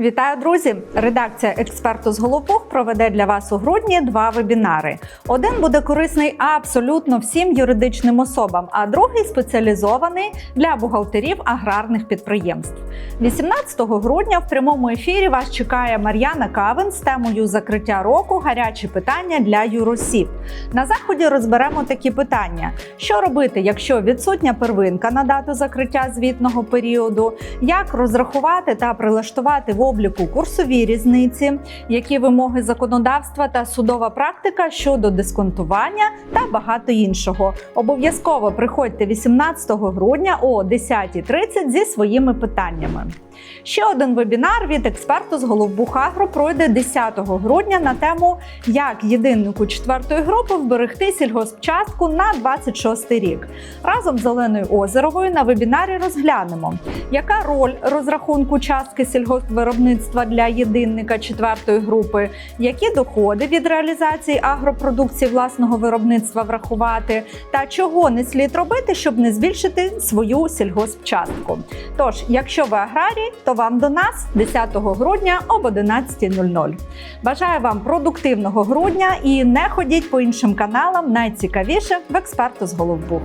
Вітаю, друзі! Редакція експерту з Головбух проведе для вас у грудні два вебінари. Один буде корисний абсолютно всім юридичним особам, а другий спеціалізований для бухгалтерів аграрних підприємств. 18 грудня в прямому ефірі вас чекає Мар'яна Кавин з темою закриття року гарячі питання для юросіб. На заході розберемо такі питання: що робити, якщо відсутня первинка на дату закриття звітного періоду, як розрахувати та прилаштувати в обліку курсові різниці, які вимоги законодавства та судова практика щодо дисконтування та багато іншого. Обов'язково приходьте 18 грудня о 10.30 зі своїми питаннями. Ще один вебінар від експерту з Головбухагро пройде 10 грудня на тему як єдиннику четвертої групи вберегти сільгоспчастку на 26 рік. Разом з Оленою Озеровою на вебінарі розглянемо, яка роль розрахунку частки сільгоспвиробництва для єдинника четвертої групи, які доходи від реалізації агропродукції власного виробництва врахувати, та чого не слід робити, щоб не збільшити свою сільгоспчастку. Тож, якщо ви аграрій, то вам до нас 10 грудня об 11.00. Бажаю вам продуктивного грудня і не ходіть по іншим каналам найцікавіше в експерту з Головбух.